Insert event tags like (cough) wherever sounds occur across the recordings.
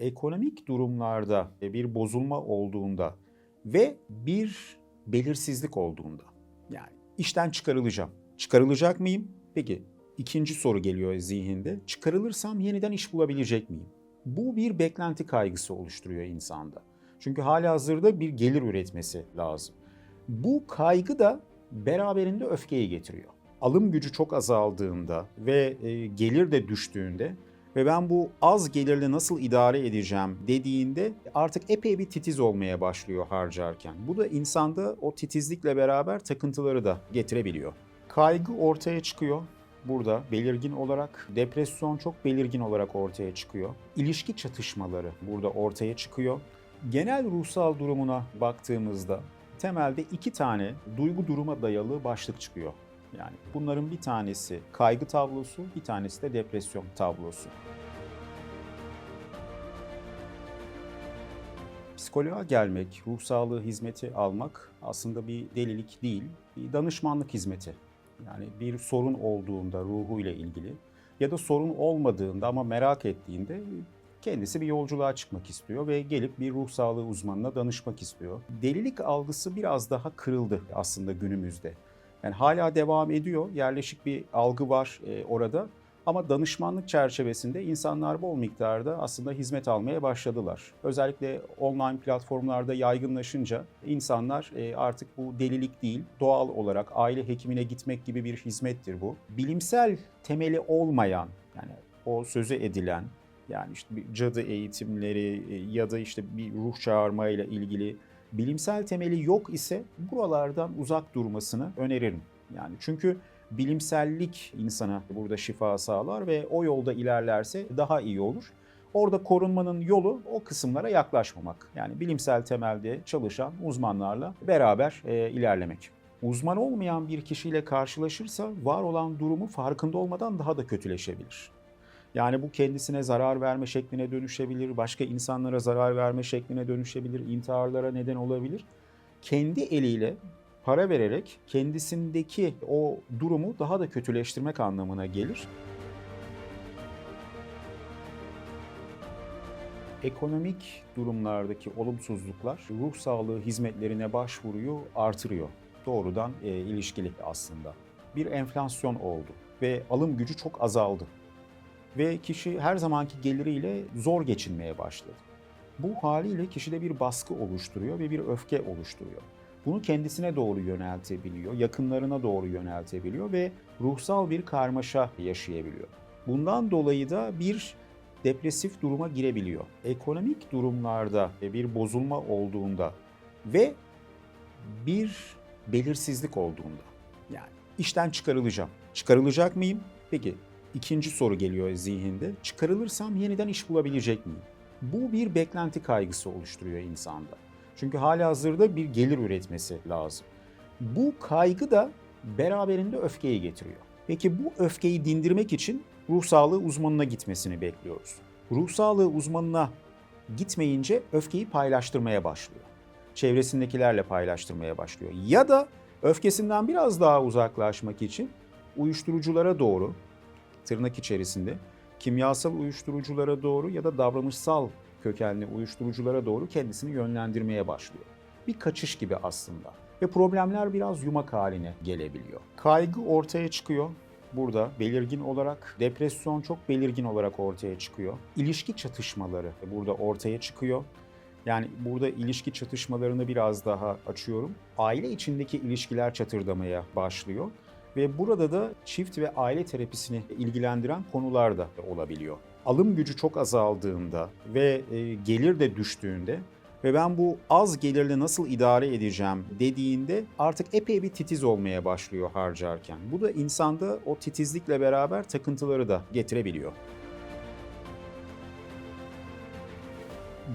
Ekonomik durumlarda bir bozulma olduğunda ve bir belirsizlik olduğunda yani işten çıkarılacağım. Çıkarılacak mıyım? Peki ikinci soru geliyor zihinde. Çıkarılırsam yeniden iş bulabilecek miyim? Bu bir beklenti kaygısı oluşturuyor insanda. Çünkü hala hazırda bir gelir üretmesi lazım. Bu kaygı da beraberinde öfkeyi getiriyor. Alım gücü çok azaldığında ve e, gelir de düştüğünde ve ben bu az gelirle nasıl idare edeceğim dediğinde artık epey bir titiz olmaya başlıyor harcarken. Bu da insanda o titizlikle beraber takıntıları da getirebiliyor. Kaygı ortaya çıkıyor burada belirgin olarak. Depresyon çok belirgin olarak ortaya çıkıyor. İlişki çatışmaları burada ortaya çıkıyor. Genel ruhsal durumuna baktığımızda temelde iki tane duygu duruma dayalı başlık çıkıyor. Yani bunların bir tanesi kaygı tablosu, bir tanesi de depresyon tablosu. Psikoloğa gelmek, ruh sağlığı hizmeti almak aslında bir delilik değil, bir danışmanlık hizmeti. Yani bir sorun olduğunda ruhuyla ilgili ya da sorun olmadığında ama merak ettiğinde kendisi bir yolculuğa çıkmak istiyor ve gelip bir ruh sağlığı uzmanına danışmak istiyor. Delilik algısı biraz daha kırıldı aslında günümüzde. Yani hala devam ediyor. Yerleşik bir algı var e, orada. Ama danışmanlık çerçevesinde insanlar bol miktarda aslında hizmet almaya başladılar. Özellikle online platformlarda yaygınlaşınca insanlar e, artık bu delilik değil, doğal olarak aile hekimine gitmek gibi bir hizmettir bu. Bilimsel temeli olmayan, yani o sözü edilen, yani işte bir cadı eğitimleri e, ya da işte bir ruh çağırmayla ilgili bilimsel temeli yok ise buralardan uzak durmasını öneririm. Yani çünkü bilimsellik insana burada şifa sağlar ve o yolda ilerlerse daha iyi olur. Orada korunmanın yolu o kısımlara yaklaşmamak. Yani bilimsel temelde çalışan uzmanlarla beraber e, ilerlemek. Uzman olmayan bir kişiyle karşılaşırsa var olan durumu farkında olmadan daha da kötüleşebilir. Yani bu kendisine zarar verme şekline dönüşebilir, başka insanlara zarar verme şekline dönüşebilir, intiharlara neden olabilir. Kendi eliyle para vererek kendisindeki o durumu daha da kötüleştirmek anlamına gelir. Ekonomik durumlardaki olumsuzluklar ruh sağlığı hizmetlerine başvuruyu artırıyor. Doğrudan e, ilişkili aslında. Bir enflasyon oldu ve alım gücü çok azaldı ve kişi her zamanki geliriyle zor geçinmeye başladı. Bu haliyle kişide bir baskı oluşturuyor ve bir öfke oluşturuyor. Bunu kendisine doğru yöneltebiliyor, yakınlarına doğru yöneltebiliyor ve ruhsal bir karmaşa yaşayabiliyor. Bundan dolayı da bir depresif duruma girebiliyor. Ekonomik durumlarda bir bozulma olduğunda ve bir belirsizlik olduğunda yani işten çıkarılacağım. Çıkarılacak mıyım? Peki İkinci soru geliyor zihinde. Çıkarılırsam yeniden iş bulabilecek miyim? Bu bir beklenti kaygısı oluşturuyor insanda. Çünkü hala hazırda bir gelir üretmesi lazım. Bu kaygı da beraberinde öfkeyi getiriyor. Peki bu öfkeyi dindirmek için ruh sağlığı uzmanına gitmesini bekliyoruz. Ruh sağlığı uzmanına gitmeyince öfkeyi paylaştırmaya başlıyor. Çevresindekilerle paylaştırmaya başlıyor. Ya da öfkesinden biraz daha uzaklaşmak için uyuşturuculara doğru tırnak içerisinde kimyasal uyuşturuculara doğru ya da davranışsal kökenli uyuşturuculara doğru kendisini yönlendirmeye başlıyor. Bir kaçış gibi aslında. Ve problemler biraz yumak haline gelebiliyor. Kaygı ortaya çıkıyor burada belirgin olarak. Depresyon çok belirgin olarak ortaya çıkıyor. İlişki çatışmaları burada ortaya çıkıyor. Yani burada ilişki çatışmalarını biraz daha açıyorum. Aile içindeki ilişkiler çatırdamaya başlıyor ve burada da çift ve aile terapisini ilgilendiren konular da olabiliyor. Alım gücü çok azaldığında ve e, gelir de düştüğünde ve ben bu az gelirle nasıl idare edeceğim dediğinde artık epey bir titiz olmaya başlıyor harcarken. Bu da insanda o titizlikle beraber takıntıları da getirebiliyor.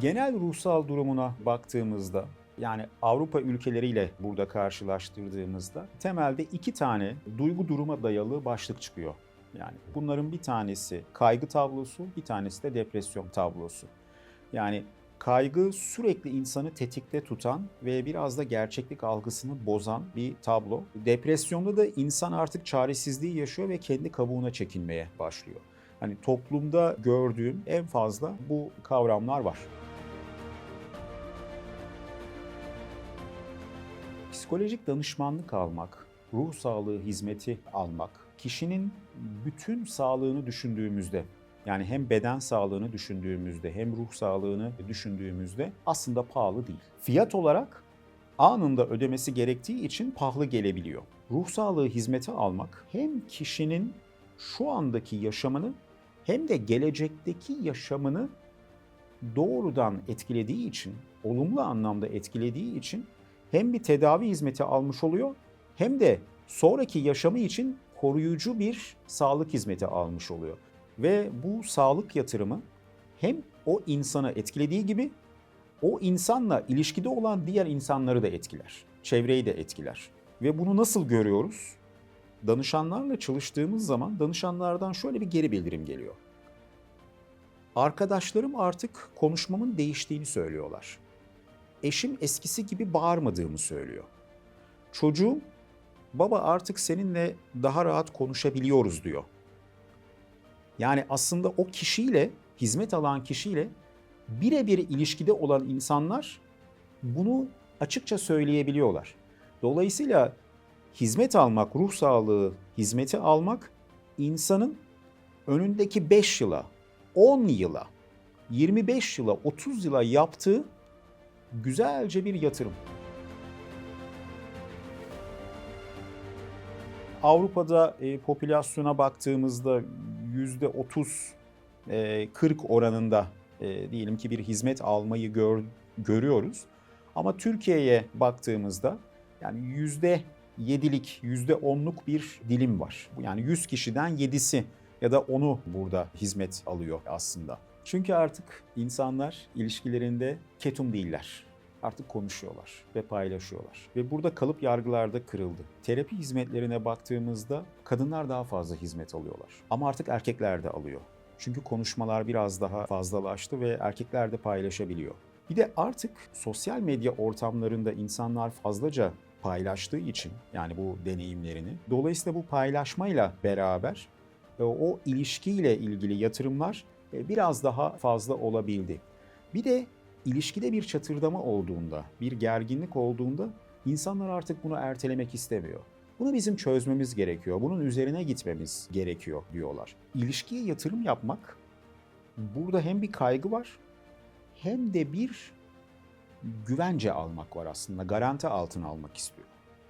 Genel ruhsal durumuna baktığımızda yani Avrupa ülkeleriyle burada karşılaştırdığımızda temelde iki tane duygu duruma dayalı başlık çıkıyor. Yani bunların bir tanesi kaygı tablosu, bir tanesi de depresyon tablosu. Yani kaygı sürekli insanı tetikte tutan ve biraz da gerçeklik algısını bozan bir tablo. Depresyonda da insan artık çaresizliği yaşıyor ve kendi kabuğuna çekilmeye başlıyor. Hani toplumda gördüğüm en fazla bu kavramlar var. Psikolojik danışmanlık almak, ruh sağlığı hizmeti almak, kişinin bütün sağlığını düşündüğümüzde yani hem beden sağlığını düşündüğümüzde hem ruh sağlığını düşündüğümüzde aslında pahalı değil. Fiyat olarak anında ödemesi gerektiği için pahalı gelebiliyor. Ruh sağlığı hizmeti almak hem kişinin şu andaki yaşamını hem de gelecekteki yaşamını doğrudan etkilediği için, olumlu anlamda etkilediği için hem bir tedavi hizmeti almış oluyor hem de sonraki yaşamı için koruyucu bir sağlık hizmeti almış oluyor. Ve bu sağlık yatırımı hem o insanı etkilediği gibi o insanla ilişkide olan diğer insanları da etkiler. Çevreyi de etkiler. Ve bunu nasıl görüyoruz? Danışanlarla çalıştığımız zaman danışanlardan şöyle bir geri bildirim geliyor. Arkadaşlarım artık konuşmamın değiştiğini söylüyorlar. Eşim eskisi gibi bağırmadığımı söylüyor. Çocuğum baba artık seninle daha rahat konuşabiliyoruz diyor. Yani aslında o kişiyle, hizmet alan kişiyle birebir ilişkide olan insanlar bunu açıkça söyleyebiliyorlar. Dolayısıyla hizmet almak, ruh sağlığı hizmeti almak insanın önündeki 5 yıla, 10 yıla, 25 yıla, 30 yıla yaptığı güzelce bir yatırım. Avrupa'da e, popülasyona baktığımızda yüzde 30 e, 40 oranında e, diyelim ki bir hizmet almayı gör, görüyoruz. Ama Türkiye'ye baktığımızda yani yüzde 7'lik, yüzde 10'luk bir dilim var. Yani 100 kişiden 7'si ya da 10'u burada hizmet alıyor aslında. Çünkü artık insanlar ilişkilerinde ketum değiller artık konuşuyorlar ve paylaşıyorlar. Ve burada kalıp yargılar da kırıldı. Terapi hizmetlerine baktığımızda kadınlar daha fazla hizmet alıyorlar. Ama artık erkekler de alıyor. Çünkü konuşmalar biraz daha fazlalaştı ve erkekler de paylaşabiliyor. Bir de artık sosyal medya ortamlarında insanlar fazlaca paylaştığı için yani bu deneyimlerini dolayısıyla bu paylaşmayla beraber e, o ilişkiyle ilgili yatırımlar biraz daha fazla olabildi. Bir de ilişkide bir çatırdama olduğunda, bir gerginlik olduğunda insanlar artık bunu ertelemek istemiyor. Bunu bizim çözmemiz gerekiyor. Bunun üzerine gitmemiz gerekiyor diyorlar. İlişkiye yatırım yapmak burada hem bir kaygı var hem de bir güvence almak var aslında. Garanti altına almak istiyor.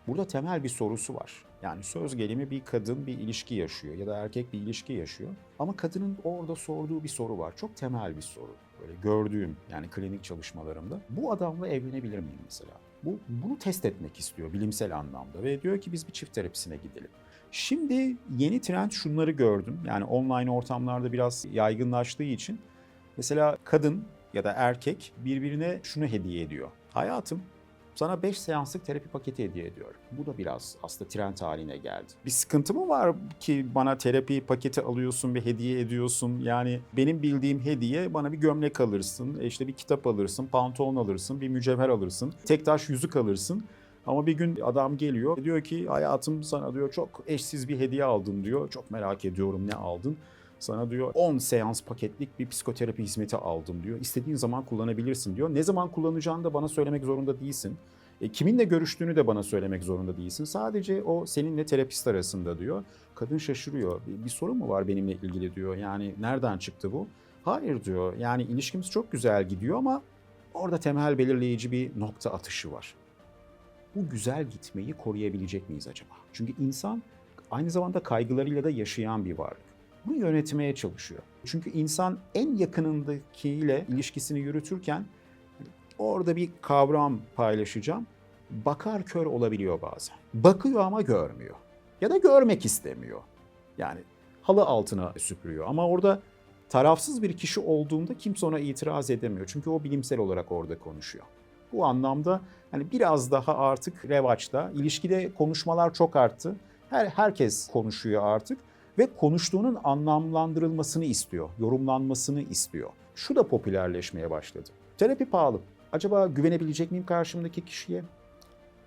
Burada temel bir sorusu var. Yani söz gelimi bir kadın bir ilişki yaşıyor ya da erkek bir ilişki yaşıyor. Ama kadının orada sorduğu bir soru var. Çok temel bir soru. Böyle gördüğüm yani klinik çalışmalarımda. Bu adamla evlenebilir miyim mesela? Bu bunu test etmek istiyor bilimsel anlamda ve diyor ki biz bir çift terapisine gidelim. Şimdi yeni trend şunları gördüm. Yani online ortamlarda biraz yaygınlaştığı için mesela kadın ya da erkek birbirine şunu hediye ediyor. Hayatım sana 5 seanslık terapi paketi hediye ediyorum. Bu da biraz aslında trend haline geldi. Bir sıkıntı mı var ki bana terapi paketi alıyorsun, bir hediye ediyorsun? Yani benim bildiğim hediye bana bir gömlek alırsın, e işte bir kitap alırsın, pantolon alırsın, bir mücevher alırsın, tek taş yüzük alırsın. Ama bir gün adam geliyor diyor ki hayatım sana diyor çok eşsiz bir hediye aldım diyor. Çok merak ediyorum ne aldın. Sana diyor 10 seans paketlik bir psikoterapi hizmeti aldım diyor. İstediğin zaman kullanabilirsin diyor. Ne zaman kullanacağını da bana söylemek zorunda değilsin. E, kiminle görüştüğünü de bana söylemek zorunda değilsin. Sadece o seninle terapist arasında diyor. Kadın şaşırıyor. Bir, bir sorun mu var benimle ilgili diyor. Yani nereden çıktı bu? Hayır diyor. Yani ilişkimiz çok güzel gidiyor ama orada temel belirleyici bir nokta atışı var. Bu güzel gitmeyi koruyabilecek miyiz acaba? Çünkü insan aynı zamanda kaygılarıyla da yaşayan bir varlık bunu yönetmeye çalışıyor. Çünkü insan en yakınındakiyle ilişkisini yürütürken orada bir kavram paylaşacağım. Bakar kör olabiliyor bazen. Bakıyor ama görmüyor. Ya da görmek istemiyor. Yani halı altına süpürüyor. Ama orada tarafsız bir kişi olduğunda kimse ona itiraz edemiyor. Çünkü o bilimsel olarak orada konuşuyor. Bu anlamda hani biraz daha artık revaçta. İlişkide konuşmalar çok arttı. Her herkes konuşuyor artık ve konuştuğunun anlamlandırılmasını istiyor, yorumlanmasını istiyor. Şu da popülerleşmeye başladı. Terapi pahalı. Acaba güvenebilecek miyim karşımdaki kişiye?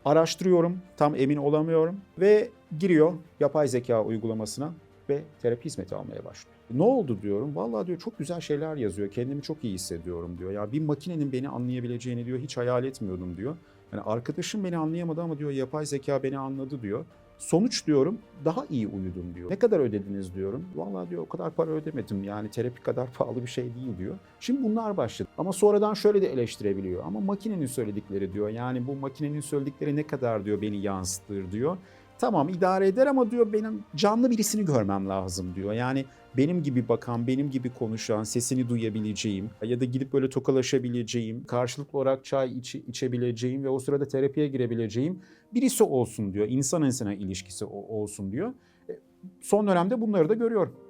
Araştırıyorum, tam emin olamıyorum ve giriyor yapay zeka uygulamasına. ve terapi hizmeti almaya başlıyor. Ne oldu diyorum. Vallahi diyor çok güzel şeyler yazıyor. Kendimi çok iyi hissediyorum diyor. Ya bir makinenin beni anlayabileceğini diyor hiç hayal etmiyordum diyor. Yani arkadaşım beni anlayamadı ama diyor yapay zeka beni anladı diyor. Sonuç diyorum daha iyi uyudum diyor. Ne kadar ödediniz diyorum. Vallahi diyor o kadar para ödemedim yani terapi kadar (laughs) pahalı bir şey değil diyor. Şimdi bunlar başladı. Ama sonradan şöyle de eleştirebiliyor. Ama makinenin söyledikleri diyor. Yani bu makinenin söyledikleri ne kadar diyor beni yansıtır diyor. Tamam idare eder ama diyor benim canlı birisini görmem lazım diyor. Yani benim gibi bakan, benim gibi konuşan, sesini duyabileceğim ya da gidip böyle tokalaşabileceğim, karşılıklı olarak çay içi, içebileceğim ve o sırada terapiye girebileceğim birisi olsun diyor. İnsan insana ilişkisi olsun diyor. E, Son dönemde bunları da görüyorum.